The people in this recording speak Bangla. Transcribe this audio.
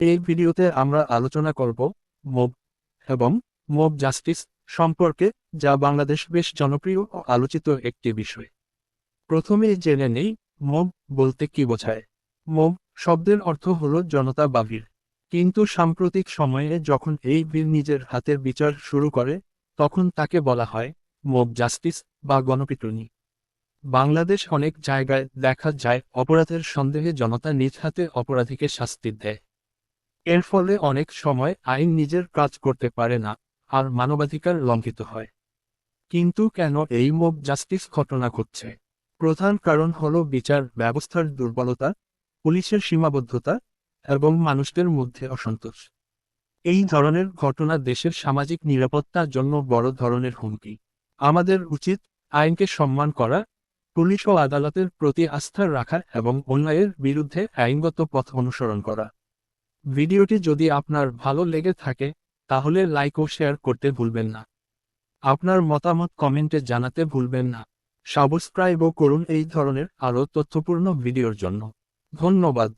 এই ভিডিওতে আমরা আলোচনা করব মব এবং মব জাস্টিস সম্পর্কে, যা বাংলাদেশ বেশ জনপ্রিয় ও আলোচিত একটি বিষয়। প্রথমেই জেনে নেই, মব বলতে কি বোঝায়? মব শব্দের অর্থ হল জনতা বা ভিড়। কিন্তু সাম্প্রতিক সময়ে যখন এই ভিড় নিজের হাতের বিচার শুরু করে, তখন তাকে বলা হয় মব জাস্টিস বা গণপিটুনি। বাংলাদেশ অনেক জায়গায় দেখা যায় অপরাধের সন্দেহে জনতা নিজ হাতে অপরাধীকে শাস্তি দেয়। এর ফলে অনেক সময় আইন নিজের কাজ করতে পারে না, আর মানবাধিকার লঙ্ঘিত হয়। কিন্তু কেন এই মব জাস্টিস ঘটনা ঘটছে? প্রধান কারণ হল বিচার ব্যবস্থার দুর্বলতা, পুলিশের সীমাবদ্ধতা এবং মানুষদের মধ্যে অসন্তোষ। এই ধরনের ঘটনা দেশের সামাজিক নিরাপত্তার জন্য বড় ধরনের হুমকি। আমাদের উচিত আইনকে সম্মান করা, পুলিশ ও আদালতের প্রতি আস্থা রাখা এবং অন্যায়ের বিরুদ্ধে আইনগত পথ অনুসরণ করা। ভিডিওটি যদি আপনার ভালো লেগে থাকে, তাহলে লাইক ও শেয়ার করতে ভুলবেন না। আপনার মতামত কমেন্টে জানাতে ভুলবেন না। সাবস্ক্রাইবও করুন এই ধরনের আরও তথ্যপূর্ণ ভিডিওর জন্য। ধন্যবাদ।